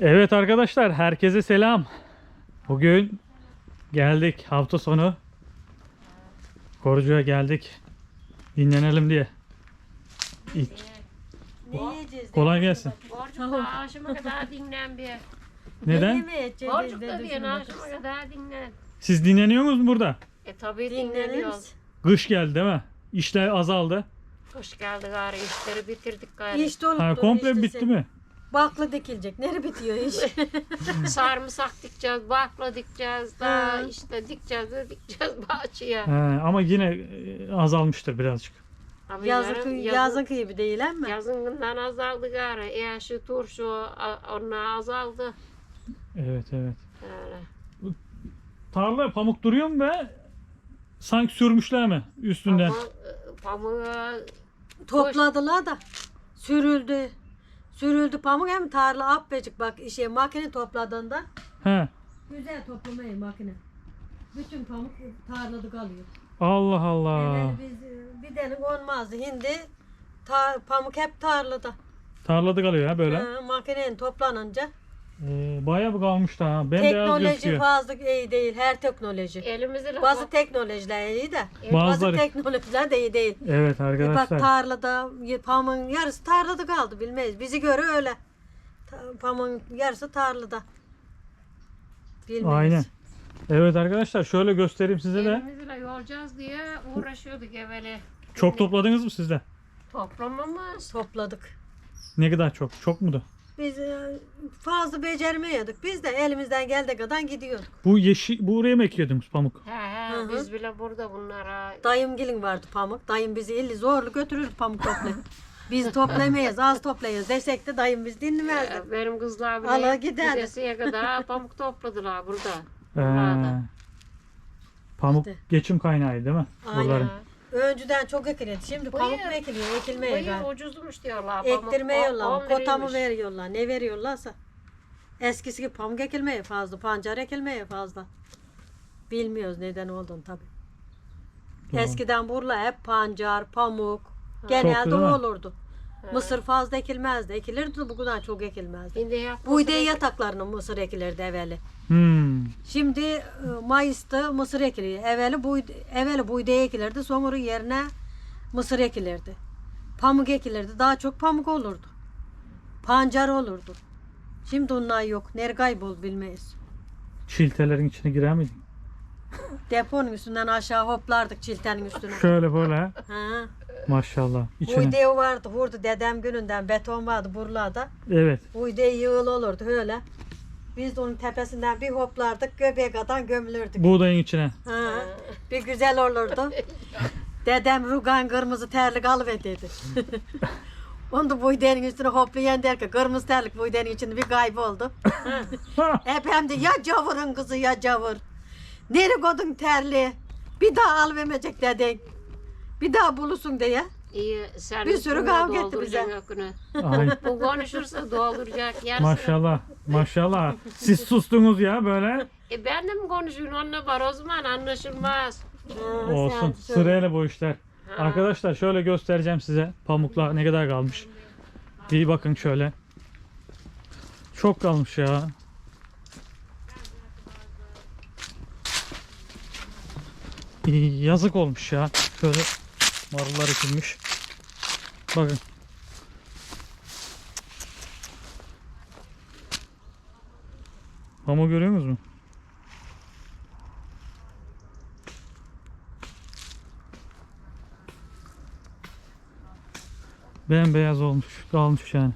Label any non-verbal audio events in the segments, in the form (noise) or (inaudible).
Evet arkadaşlar herkese selam. Bugün geldik hafta sonu. Korucu'ya geldik. Dinlenelim diye. İlk, Ne yiyeceğiz? kolay gelsin. Borcukta aşıma kadar dinlen bir. Ne Neden? yemeği yiyeceğiz? Borcukta bir aşıma kadar dinlen. Siz dinleniyorsunuz mu burada? E tabi dinleniyoruz. Kış geldi değil mi? İşler azaldı. Hoş geldi gari işleri bitirdik gari. İş dolup Ha, dolu komple işte bitti sen. mi? Bakla dikilecek. Nere bitiyor iş? (laughs) Sarımsak dikeceğiz, bakla dikeceğiz, Ha. daha işte dikeceğiz de dikeceğiz (laughs) bahçeye. He, ama yine e, azalmıştır birazcık. Ama yazın, yarın- kıy- yazın gibi değil ama. Yazından azaldı gari. E şu turşu a- onlar azaldı. Evet evet. Öyle. Tarla pamuk duruyor mu be? Sanki sürmüşler mi üstünden? Ama e, pamuğu Topladılar da sürüldü. Sürüldü pamuk hem tarla appecik bak şey makine topladığında. He. Güzel toplamayı makine. Bütün pamuk tarlada kalıyor. Allah Allah. Yani biz e, bir delik olmazdı. Hindi ta, pamuk hep tarlada. Tarlada kalıyor ha böyle. Ha, makinenin toplanınca. Ee, bayağı bir kalmış da ha. Bembeyaz teknoloji fazla iyi değil. Her teknoloji. elimizle Bazı teknolojiler iyi de. Bazı Bazıları. teknolojiler de iyi değil. Evet Bir bak arkadaşlar. tarlada pamuğun yarısı tarlada kaldı bilmeyiz. Bizi göre öyle. Ta- Pamuğun yarısı tarlada. Bilmeyiz. Aynen. Evet arkadaşlar şöyle göstereyim size de. Elimizle yolacağız diye uğraşıyorduk evveli. Çok topladınız mı siz de? Toplamamız. Topladık. Ne kadar çok? Çok mu da? Biz e, fazla beceremiyorduk. Biz de elimizden geldiği kadar gidiyorduk. Bu yeşil, bu oraya mı ekiyordunuz pamuk? He he Hı hı. biz bile burada bunlara Dayım gelin vardı pamuk. Dayım bizi illi zorlu götürürdü pamuk toplayıp. Biz toplayamayız, az toplayız desek de dayım biz dinlemezdi. e, benim kızlar bile Allah giderdi. gidesiye kadar (laughs) pamuk topladılar burada. Ee, pamuk İşte. geçim kaynağı değil mi? Aynen. Buraların. Önceden çok ekilirdi. Şimdi pamuk mu ekiliyor? Ekilmeye Bayır galiba. ucuzmuş diyorlar. pamuk. Ektirme yolla, kota mı veriyorlar, ne veriyorlarsa. Eskisi gibi pamuk ekilmeye fazla, pancar ekilmeye fazla. Bilmiyoruz neden olduğunu tabii. Eskiden burla hep pancar, pamuk, genelde o olurdu. Mısır fazla ekilmezdi. Ekilirdi bu kadar çok ekilmezdi. Şimdi yapması Bu ide ne- yataklarının mısır ekilirdi evveli. Hmm. Şimdi e, Mayıs'ta mısır ekiliyor. Evveli bu evveli buğday ekilirdi. Sonra yerine mısır ekilirdi. Pamuk ekilirdi. Daha çok pamuk olurdu. Pancar olurdu. Şimdi onlar yok. Nereye kaybol bilmeyiz. Çiltelerin içine girer miydin? (laughs) Deponun üstünden aşağı hoplardık çiltenin üstüne. Şöyle böyle ha. Maşallah. İçine. Buğday vardı. Vurdu dedem gününden beton vardı buralarda. Evet. Buğday yığıl olurdu öyle. Biz de onun tepesinden bir hoplardık. Göbeğe kadar gömülürdük. Buğdayın içine. Ha, bir güzel olurdu. Dedem rugan kırmızı terlik alıver dedi. (laughs) Onu da buğdayın üstüne hoplayan derken kırmızı terlik buğdayın içinde bir kayboldu. (laughs) Hep hem de ya cavurun kızı ya cavur. Nereye koydun terliği? Bir daha alıvermeyecek dedin. Bir daha bulursun diye. İyi sen Bir sürü kavga etti bize. Ay, Bu konuşursa dolduracak yarısını. maşallah. Maşallah. Siz sustunuz ya böyle. E ben de mi konuşuyorum onunla var o zaman anlaşılmaz. Ha, Olsun. sen söyle. Sırayla bu işler. Arkadaşlar şöyle göstereceğim size. Pamuklar ne kadar kalmış. Bir bakın şöyle. Çok kalmış ya. İyi, Yazık olmuş ya. Şöyle marullar ekilmiş. Bakın. Pamuğu görüyor musunuz? Bembeyaz olmuş. Kalmış yani.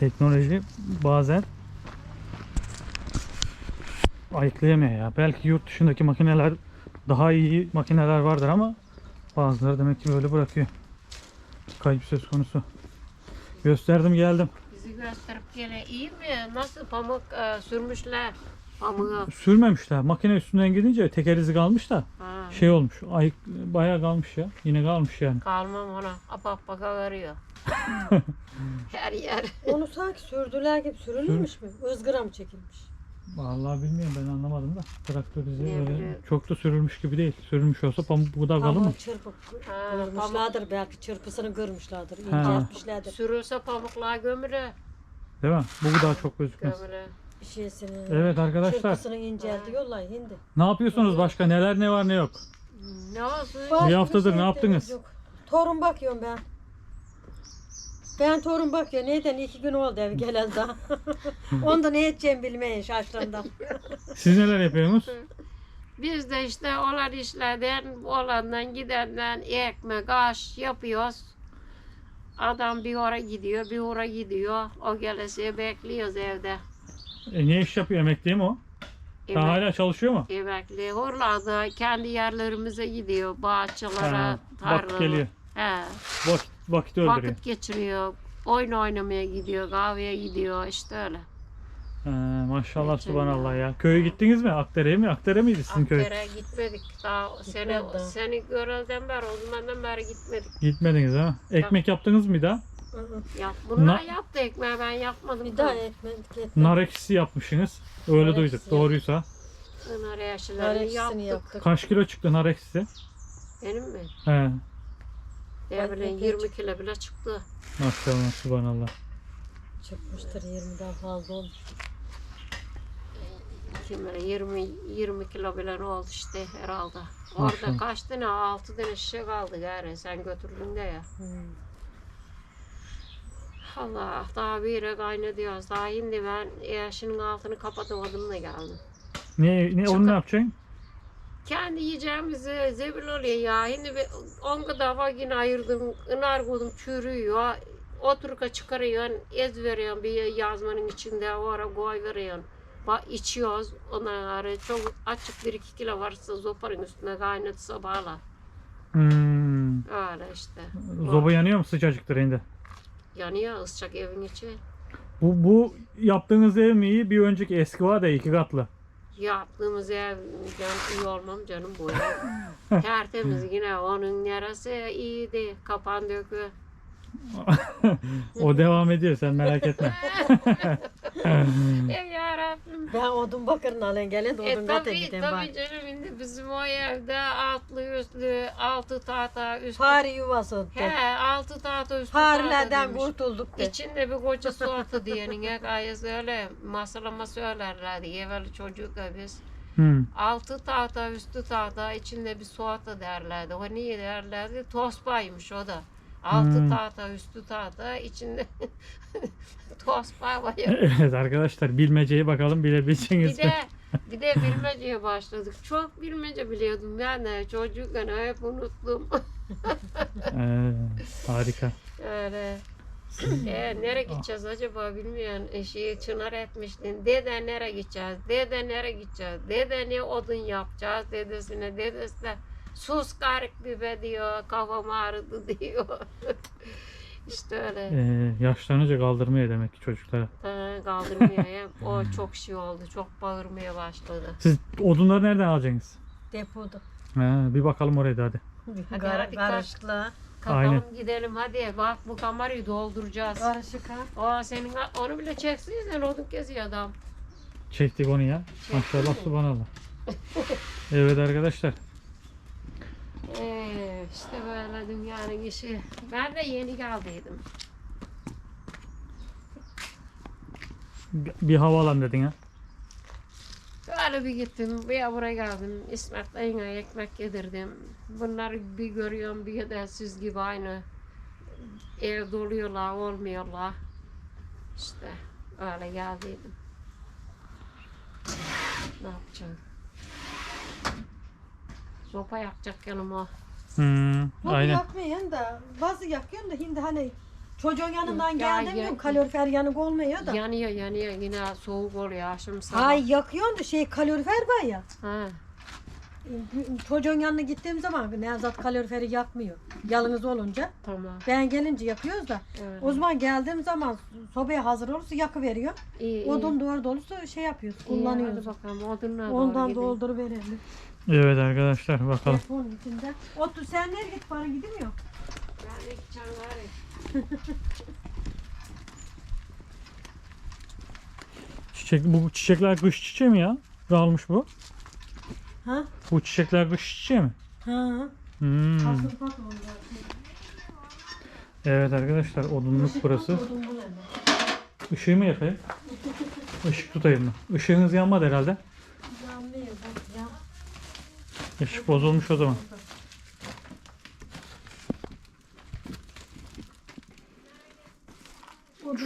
Teknoloji bazen ayıklayamıyor ya. Belki yurt dışındaki makineler daha iyi makineler vardır ama bazıları demek ki böyle bırakıyor. Kayıp söz konusu. Gösterdim geldim. Bizi gösterip gele iyi mi? Nasıl pamuk e, sürmüşler pamuğu? Sürmemişler. Makine üstünden gidince teker izi kalmış da Ha. şey olmuş. Ayık bayağı kalmış ya. Yine kalmış yani. Kalmam ona. Apak baka veriyor. (laughs) Her yer. Onu sanki sürdüler gibi sürülmüş mü? Izgara mı çekilmiş? Vallahi bilmiyorum ben anlamadım da. Traktör Ne böyle bileyim. çok da sürülmüş gibi değil. Sürülmüş olsa pamuk budağı kalır mı? Ama çırpıp Ha, kırmışlardır belki çırpısını kırmışlardır. Ha. inceltmişlerdir. Sürülse pamuklar gömüle. Değil mi? Bu budağı çok gözükmez. Gömüle. Şeysini. Evet arkadaşlar. Çırpısını inceltiyorlar hindi. Ne yapıyorsunuz başka? Neler ne var ne yok? Ne olsun? Bir haftadır şey ne yaptınız? yok. Torun bakıyorum ben. Ben torun bakıyorum. Neden? iki gün oldu ev geleli daha. (laughs) Onda ne edeceğim bilmeyin şaşkındım. Siz neler yapıyorsunuz? (laughs) Biz de işte olan işlerden, olandan gidenden ekmek, aş yapıyoruz. Adam bir ora gidiyor, bir ora gidiyor. O gelesiye bekliyoruz evde. E, ne iş yapıyor? Emekli mi o? Daha Emek, hala çalışıyor mu? emekli. Horlarda kendi yerlerimize gidiyor. Bahçelere, Ha, tarlalara. vakit geliyor. He, Vakit, vakit öldürüyor. vakit geçiriyor. Oyun oynamaya gidiyor, kahveye gidiyor işte öyle. Ha, maşallah Geçen subhanallah ya. Köye gittiniz mi? Akdere'ye mi? Akdere miydi sizin köy? Akdere gitmedik. Daha seni, Gitmedi daha. seni görelden beri, o zamandan beri gitmedik. Gitmediniz ha? Ekmek yaptınız mı bir daha? Yap, bunlar Na- yaptı ekmeği ben yapmadım. bir daha ekmek etmek. Nar ekşisi yapmışsınız. Öyle Nar duyduk. ekşisi Doğruysa. Nar Nar ekşilerini ekşisini yaptık. yaptık. Kaç kilo çıktı nar ekşisi? Benim mi? He. Ne bileyim ekmek 20 kilo bile çıktı. Maşallah subhanallah. Çıkmıştır 20'den fazla olmuş. Kim bilir 20 20 kilo bile oldu işte herhalde. Orada Maşallah. kaç tane 6 tane şişe kaldı gari sen götürdün de ya. Hmm. Allah daha bir yere kaynatıyoruz. Daha şimdi ben yaşının altını kapatamadım da geldim. Ne, ne onu ne yapacaksın? Kendi yiyeceğimizi zebil oluyor ya. Şimdi bir 10 defa yine ayırdım. Inar koydum çürüyor. Oturuka çıkarıyorsun. Ez veriyorsun bir yazmanın içinde. Oraya koy veriyorsun. Ba içiyoruz. Ondan sonra çok açık 1-2 kilo varsa zoparın üstüne kaynat sabahla. Hmm. Öyle işte. Zoba yanıyor mu sıcacıktır şimdi? Yanıyor ısıtacak evin içi. Bu, bu yaptığınız ev mi iyi? Bir önceki eski var da iki katlı. Yaptığımız ev can iyi olmam canım bu ev. (laughs) Tertemiz yine onun neresi iyiydi. Kapan dökü. O devam ediyor sen merak etme. Ey yarabbim. Ben odun bakırın alen gelin de E odun kata tabii gideyim tabii bak. canım şimdi bizim o evde altlı üstlü altı tahta üstü. Fare yuvası. de. He altı tahta üstü Farelerden kurtulduk de. İçinde bir koca su atı diyenin ya gayet öyle masalama söylerlerdi evvel çocuk biz. Hmm. Altı tahta üstü tahta içinde bir su atı derlerdi. O niye derlerdi? Tospaymış o da. Altı Hmm. tahta üstü tahta içinde (laughs) tospa var. (laughs) Evet arkadaşlar bilmeceyi bakalım bilebileceğiniz Bir mi? de bir de bilmeceye başladık. Çok bilmece biliyordum ben de çocukken hep unuttum. (laughs) Ee, harika. Öyle. E, nereye gideceğiz acaba bilmiyorum. E, şeyi çınar etmiştin. Dede nereye gideceğiz? Dede nereye gideceğiz? Dede ne odun yapacağız dedesine. Dedesi de sus karık bir be diyor. Kafam ağrıdı (laughs) diyor. işte öyle. Ee, yaşlanınca kaldırmıyor demek ki çocuklara. Ha, kaldırmıyor. Hep (laughs) o çok şey oldu. Çok bağırmaya başladı. Siz odunları nereden alacaksınız? Depoda. Ha, bir bakalım oraya da hadi. Hadi, Gar- hadi, karışıkla. Kalkalım Aynen. gidelim hadi. Bak bu kamerayı dolduracağız. Karışık ha. Aa senin onu bile çeksin sen odun kesiyor adam. Çektik onu ya. Maşallah subhanallah. (laughs) Evet arkadaşlar. Ee, işte böyle dünyanın işi. Ben de yeni geldiydim. Bir hava alalım dedin ha. Böyle bir gittim, bir buraya geldim. İsmet'le yine ekmek yedirdim. Bunları bir görüyorum, bir de siz gibi aynı ev doluyorlar, olmuyorlar. İşte öyle geldiydim. Ne yapacağım? Sopa yakacak yanıma. Hmm, Bunu aynen. yakmayan da bazı yakıyorsun da şimdi hani çocuğun yanından Ya, geldim ya- diyorum kalorifer yanık olmuyor da. Yanıyor, yanıyor. Yine soğuk oluyor akşam sabah. Hay yakıyorsun da şey kalorifer var ya. Ha. Çocuğun yanına gittiğim zaman Nevzat kaloriferi yakmıyor. Yalnız olunca. Tamam. Ben gelince yakıyoruz da. Evet. O zaman geldiğim zaman sobaya hazır olursa yakıveriyor. İyi, iyi. Odun duvar dolusu şey yapıyoruz, İyi, kullanıyoruz. Hadi bakalım odunla Ondan doldur verelim. Evet arkadaşlar bakalım. Telefonun içinde. Otur sen nereye git bana gidemiyor. Ben de gideceğim gari. (laughs) Çiçek, bu çiçekler kış çiçeği mi ya? Kalmış bu. Ha? Bu çiçekler kış çiçeği mi? Ha. Hmm. Evet arkadaşlar odunluk burası. Odun? Işığı mı yakayım? (laughs) Işık tutayım mı? Işığınız yanmadı herhalde. Işık bozulmuş o zaman.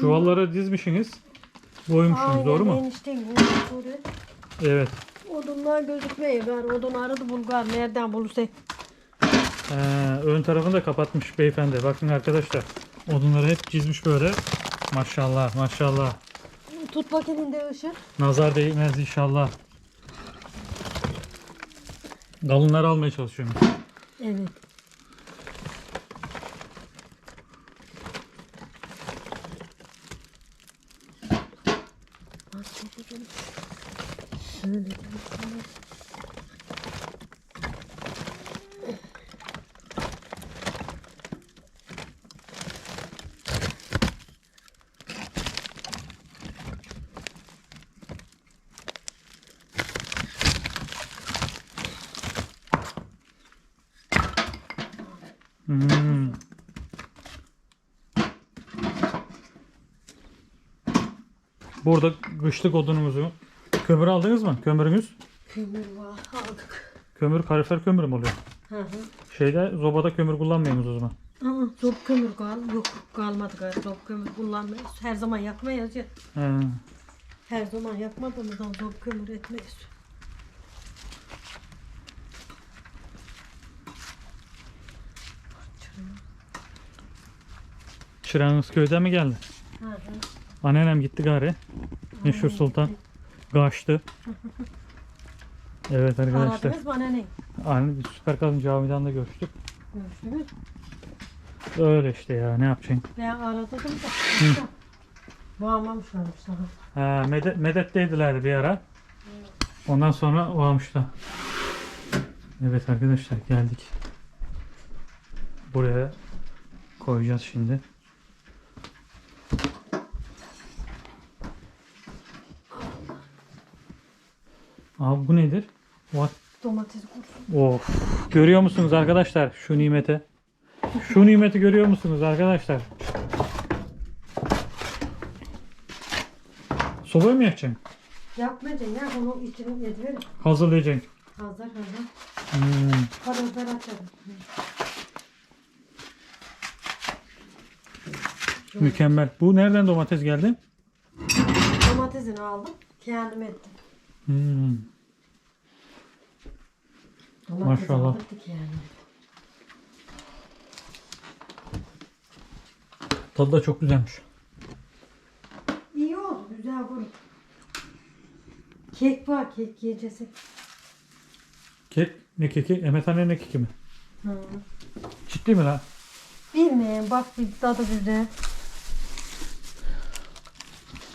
Çuvalları dizmişsiniz. Koymuşsunuz Aynen, doğru mu? götürüyor. Evet. Odunlar gözükmüyor. Gar. Odun aradı bulgar. Nereden bulursak. Ee, ön tarafını da kapatmış beyefendi. Bakın arkadaşlar. Odunları hep çizmiş böyle. Maşallah maşallah. Tut bakayım de ışık. Nazar değmez inşallah. Galınları almaya çalışıyorum. Evet. Şöyle de sana. Hmm. Burada kışlık odunumuzu kömür aldınız mı? Kömürünüz? Kömür var. Aldık. Kömür kalifer kömür mü oluyor? Hı hı. Şeyde zobada kömür kullanmıyorsunuz o zaman. Aa, zob kömür kal. Yok kalmadı galiba. Zob kömür kullanmıyoruz. Her zaman yakmayız ya. He. Her zaman yakmadığımızdan zob kömür etmeyiz. Çırağınız köyden mi geldi? Anneannem gitti gari. Meşhur Sultan. Kaçtı. Evet arkadaşlar. Aradınız bana ne? Anne Süper Kadın Cavidan'da görüştük. Görüştünüz. Öyle işte ya ne yapacaksın? Ben aradım da. Bağlamışlarmış sana. Ha, medet, medetteydilerdi bir ara. Ondan sonra o almışlar. Evet arkadaşlar geldik. Buraya koyacağız şimdi. Abi bu nedir? What? Domates kursun. Of. Görüyor musunuz arkadaşlar şu nimeti? Şu nimeti görüyor musunuz arkadaşlar? Sobayı mı yakacaksın? Yapmayacaksın ya bunu içine yediverin. Hazırlayacaksın. Hazır hazır. Hmm. Kadınlar açalım. Mükemmel. Bu nereden domates geldi? Domatesini aldım. Kendim ettim. Hmm. Maşallah. yani. Tadı da çok güzelmiş. İyi oldu. Güzel bunu. Kek var. Kek yiyeceksin. Kek ne keki? Emetane ne keki mi? Hı. Ciddi mi lan? Bilmiyorum. Bak bir tadı güzel.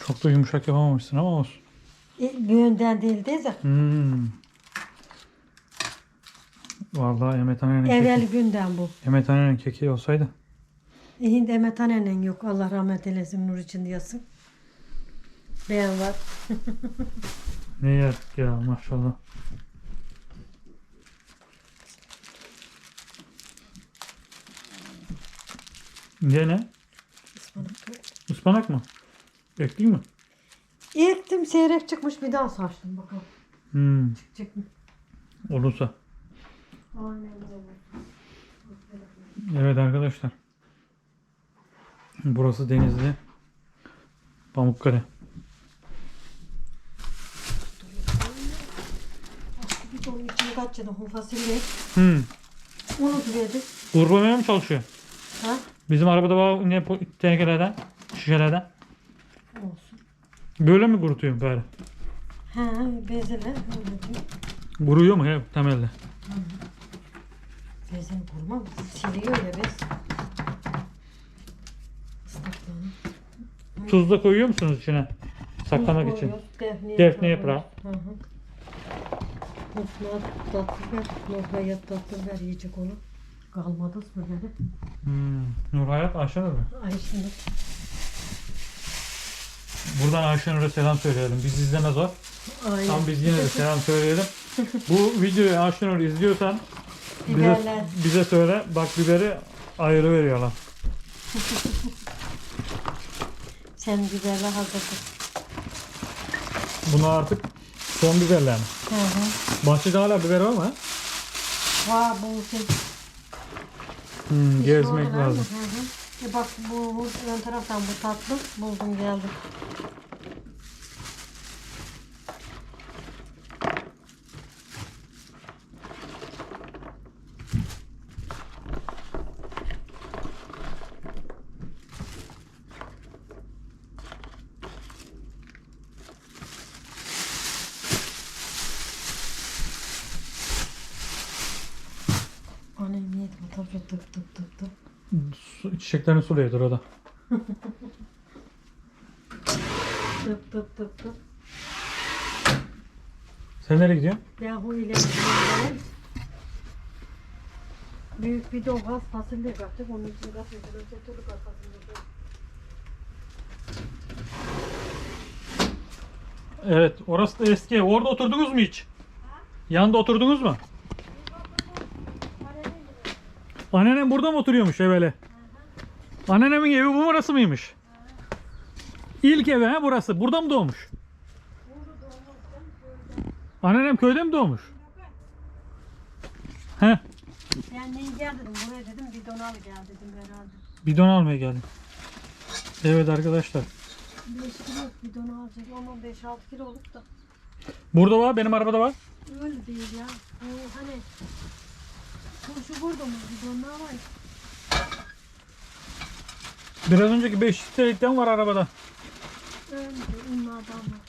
Çok da yumuşak yapamamışsın ama olsun. E, Göğünden değil de. Hmm. Vallahi Emetane'nin keki. Evvel günden bu. Emetane'nin keki olsaydı. Hindi emetanen yok. Allah rahmet eylesin. Nur içinde yatsın. Ben var. (laughs) Ne yer ya maşallah. Ne ne? Ispanak. Ispanak mı? Ekleyeyim mi? Ektim seyrek çıkmış bir daha saçtım bakalım. Hmm. Çık mı? Olursa. Aynen öyle. Evet arkadaşlar. Burası Denizli. Pamukkale. Onun içine kaç yılın fasulye. Hmm. Unutuverdik. Kurbanaya mı çalışıyor? Ha? Bizim arabada var ne po- tenekelerden, şişelerden. Olsun. Böyle mi kurutuyorsun bari? Ha, bezele. Diyor. Kuruyor mu hep temelde? Bezini kurmam. Siliyor ya bez. Islaklığını. Tuz da koyuyor musunuz içine? Saklamak için. Defne, Defne yaprağı. Hı tatlı ver. Nohraya tatlı ver yiyecek onu. Kalmadı böyle. Hmm. Nur Hayat aşağıda mı? Buradan Ayşenur'a selam söyleyelim. Biz izlemez o. Aynen. Tam biz yine de selam söyleyelim. Bu videoyu Ayşenur izliyorsan bize, Biberler. bize söyle. Bak biberi ayrı veriyorlar. Senin biberler hazırdır. Bunu artık son biberler mi? Hı hı. Bahçede hala biber var mı? Vay bu şey. Hmm, gezmek lazım. Hı hı. E bak bu, ön taraftan bu tatlı buldum geldi. Annem yedim tabii tık tık tık tık. Su, çiçeklerini suluyordur o da. Tık tık tık tık. Sen nereye gidiyorsun? Ben huyla gidiyorum. Büyük bir doğa fasulye kattık. Onun için kattık. Önce türlü fasulye. Evet, orası da eski. Orada oturdunuz mu hiç? Yanında oturdunuz mu? Anneannem burada mı oturuyormuş evveli? Anneannemin evi bu orası mıymış? İlk evi ha burası. Burada mı doğmuş? Anneannem köyde mi doğmuş? He, Ben neyi gel dedim. Buraya dedim bidon al gel dedim herhalde. bidon almaya geldim. Evet arkadaşlar. 5 kilo bidon alacak. Ama 5-6 kilo olup da. Burada var, benim arabada var. Öyle değil ya. Bu hani turşu burada mı bidonlar var. Biraz önceki 5 litrelikten var arabada. Öyle unlardan var.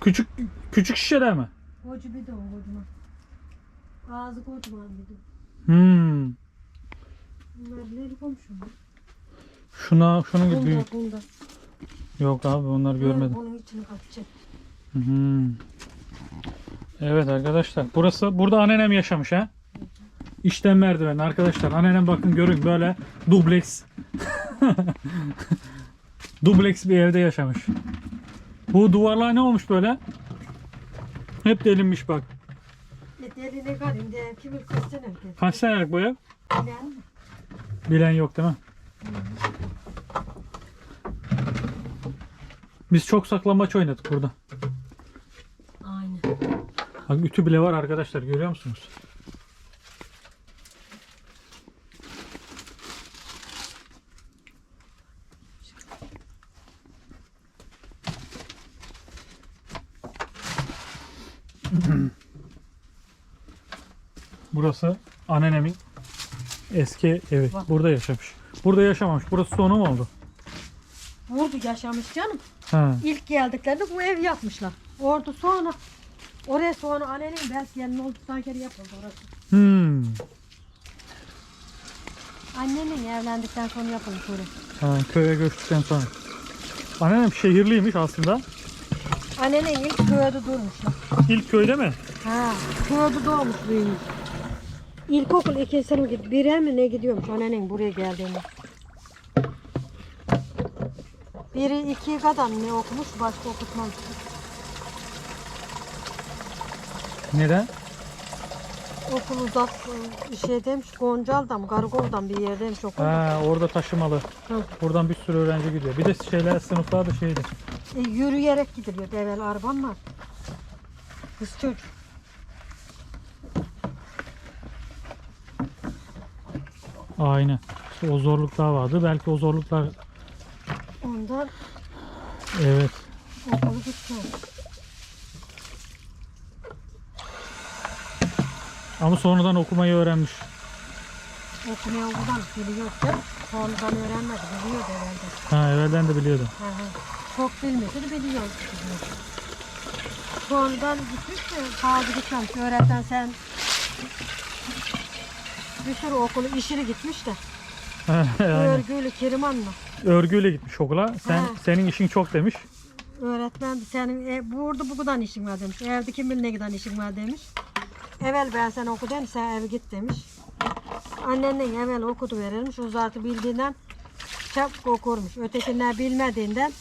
Küçük küçük şişeler mi? Koca bidon kocaman. Ağzı kocaman bidon. Hmm. Bunlar nerede komşum? Şuna şunun gibi Bunda büyük. bunda. Yok abi onları görmedim. Onun içini kapacak. Hmm. Evet arkadaşlar. Burası burada anneannem yaşamış ha. İşten merdiven arkadaşlar. Anneannem bakın görün böyle dubleks. (laughs) dubleks bir evde yaşamış. Bu duvarlar ne olmuş böyle? Hep delinmiş bak. E kaç senelik bu ev? Bilen mi? Bilen yok değil mi? Biz çok saklambaç oynadık burada. Aynen. Bak ütü bile var arkadaşlar görüyor musunuz? Burası annenemin eski evi. Burada yaşamış. Burada yaşamamış. Burası sonu mu oldu? Burada yaşamış canım. Ha. İlk geldiklerinde bu ev yapmışlar. Orada sonra oraya sonra annenin belki gelin oldu sanki yapıldı orası. Hmm. Annenin evlendikten sonra yapılmış orası. Ha, köye göçtükten sonra. Anneannem şehirliymiş aslında. Annenin ilk köyde durmuşlar. İlk köyde mi? Ha, köyde doğmuş büyümüş. İlkokul ikinci sınıf git. Bire mi ne gidiyormuş annenin buraya geldiğinde. Biri iki kadar ne okumuş başka okutmamış. Neden? Okul uzak bir şey demiş Goncal'dan Gargov'dan bir yerdeymiş okul. Ha, orada taşımalı. Hı. Buradan bir sürü öğrenci gidiyor. Bir de şeyler sınıflar da şeydi. E, yürüyerek gidiliyor. Devel arabam var. Kız çocuk. Aynen. İşte o zorluklar vardı. Belki o zorluklar Ondan evet. gitti. Ama sonradan okumayı öğrenmiş. Okumayan buradan biliyor da sonradan öğrenmedi. Biliyor herhalde. Ha, evvelden de biliyordu. Hı hı. Çok bilmese de biliyor. Sonradan gitmiş de fazla gitmemiş. Öğretmen sen sürü okulu işini gitmiş de. (laughs) Aynen. Örgülü Keriman'la. Örgüyle gitmiş okula. Sen Ha. senin işin çok demiş. Öğretmen senin e, burada bukudan işin var demiş. Evde kim bilir ne giden işin var demiş. Evvel ben sen oku demiş, sen eve git demiş. Annenin evvel okudu verilmiş, o zaten bildiğinden çabuk okurmuş. Ötekiler bilmediğinden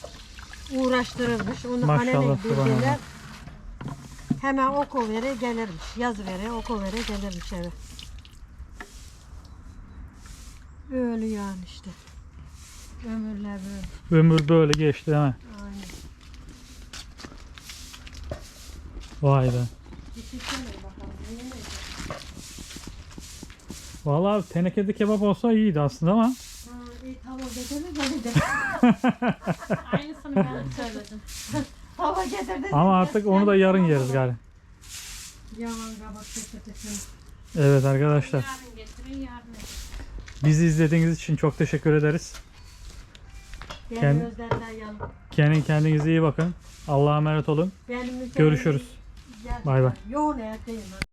uğraştırırmış. Onu Maşallah, annenin bildiğinden hemen oku vere gelirmiş. Yazı vere, oku vere gelirmiş eve. Öyle yani işte. Ömürler böyle. Ömür böyle geçti değil mi? Aynen. Vay be. Vallahi tenekede kebap olsa iyiydi aslında ama Ha, iyi tamam getirdi beni de. (laughs) Aynısını ben söyledim. (laughs) Hava getirdi. ama artık onu da yarın yeriz galiba. Yaman kabak çekirdeğini. Evet arkadaşlar. Yarın getirin yarın. Bizi izlediğiniz için çok teşekkür ederiz. Benim Kend- gözlerden yan. Kendin kendinize iyi bakın. Allah'a emanet olun. Görüşürüz. Bay bay. Yoğun.